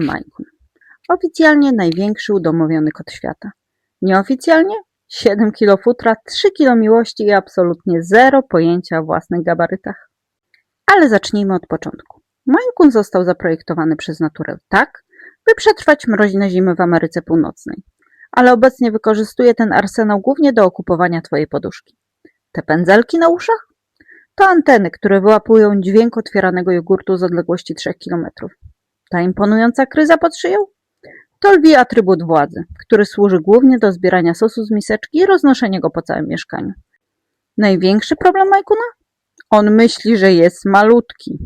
Majkun. Oficjalnie największy udomowiony kot świata. Nieoficjalnie 7 kilo futra, 3 kilo miłości i absolutnie zero pojęcia o własnych gabarytach. Ale zacznijmy od początku. Majkun został zaprojektowany przez naturę tak, by przetrwać mroźne zimy w Ameryce Północnej. Ale obecnie wykorzystuje ten arsenał głównie do okupowania twojej poduszki. Te pędzelki na uszach? To anteny, które wyłapują dźwięk otwieranego jogurtu z odległości 3 km. Ta imponująca kryza pod szyją? To lwi atrybut władzy, który służy głównie do zbierania sosu z miseczki i roznoszenia go po całym mieszkaniu. Największy problem Majkuna? On myśli, że jest malutki.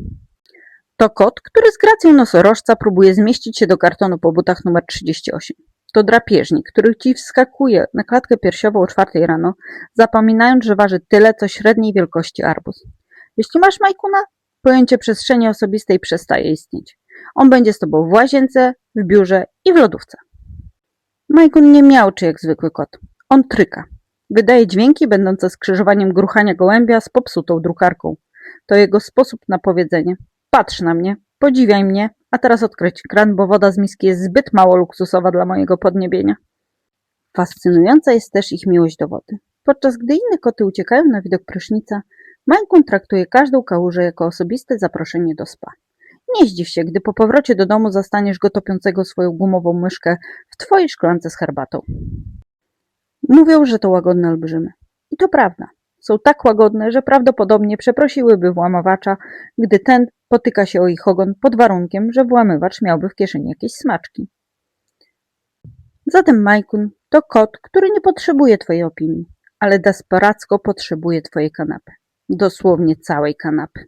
To kot, który z gracją nosorożca próbuje zmieścić się do kartonu po butach numer 38. To drapieżnik, który ci wskakuje na klatkę piersiową o czwartej rano, zapominając, że waży tyle, co średniej wielkości arbuz. Jeśli masz Majkuna, pojęcie przestrzeni osobistej przestaje istnieć. On będzie z tobą w łazience, w biurze i w lodówce. Majkun nie miałczy jak zwykły kot. On tryka. Wydaje dźwięki będące skrzyżowaniem gruchania gołębia z popsutą drukarką. To jego sposób na powiedzenie. Patrz na mnie, podziwiaj mnie, a teraz odkryć kran, bo woda z miski jest zbyt mało luksusowa dla mojego podniebienia. Fascynująca jest też ich miłość do wody. Podczas gdy inne koty uciekają na widok prysznica, Majkun traktuje każdą kałużę jako osobiste zaproszenie do spa. Nie zdziw się, gdy po powrocie do domu zastaniesz go topiącego swoją gumową myszkę w twojej szklance z herbatą. Mówią, że to łagodne olbrzymy. I to prawda. Są tak łagodne, że prawdopodobnie przeprosiłyby włamywacza, gdy ten potyka się o ich ogon pod warunkiem, że włamywacz miałby w kieszeni jakieś smaczki. Zatem Majkun to kot, który nie potrzebuje twojej opinii, ale desperacko potrzebuje twojej kanapy. Dosłownie całej kanapy.